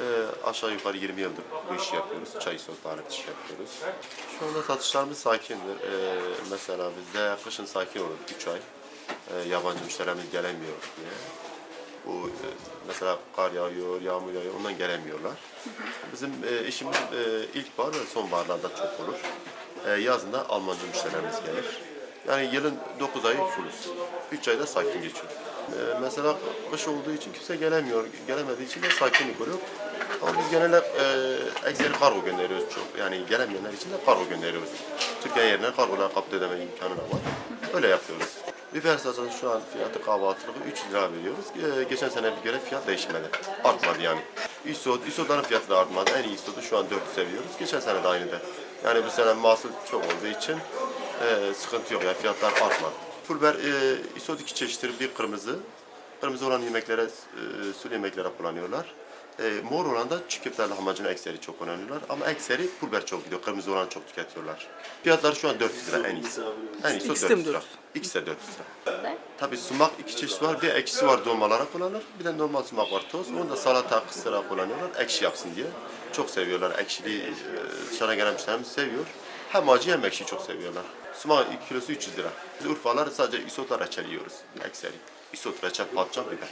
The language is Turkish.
Ee, aşağı yukarı 20 yıldır bu işi yapıyoruz. Çay isotları iş yapıyoruz. Şu anda satışlarımız sakindir. Ee, mesela bizde kışın sakin olur 3 ay. Ee, yabancı müşterimiz gelemiyor diye. Bu e, mesela kar yağıyor, yağmur yağıyor, ondan gelemiyorlar. Bizim e, işimiz e, ilkbahar ve sonbaharlarda çok olur. E, yazın da Almancı müşterilerimiz gelir. Yani yılın 9 ayı fulluz. 3 ayda sakin geçiyor. E, mesela kış olduğu için kimse gelemiyor. Gelemediği için de sakinlik oluyor. Ama biz genelde e, ekseri kargo gönderiyoruz çok. Yani gelemeyenler için de kargo gönderiyoruz. Türkiye yerine kargolar kapta ödeme imkanı da var. Öyle yapıyoruz. Biber salçası şu an fiyatı kahvaltılığı 3 lira veriyoruz. Ee, geçen sene bir göre fiyat değişmedi. Artmadı yani. İsot, isotların fiyatı da artmadı. En iyi isotu şu an 400 seviyoruz. Geçen sene de aynıydı. Yani bu sene mahsul çok olduğu için e, sıkıntı yok. Yani fiyatlar artmadı. Pulver e, isot iki çeşittir. Bir kırmızı. Kırmızı olan yemeklere, e, sulu yemeklere kullanıyorlar. E, mor olan da çiğ köfte lahmacun ekseri çok kullanıyorlar. Ama ekseri pulver çok gidiyor. Kırmızı olan çok tüketiyorlar. Fiyatları şu an 400 lira en iyisi. En iyisi İkisi de mi 400 lira. 400? İkisi de 400 lira. Tabii sumak iki çeşit var. Bir ekşisi var dolmalara kullanılır. Bir de normal sumak var toz. Onu da salata kısıra kullanıyorlar. Ekşi yapsın diye. Çok seviyorlar. Ekşiliği e, dışarıdan gelen müşterimiz seviyor. Hem acı hem ekşi çok seviyorlar. Sumak kilosu 300 lira. Biz Urfalar sadece isotla reçel yiyoruz. Ekseri. Isot, reçel, patlıcan, biber.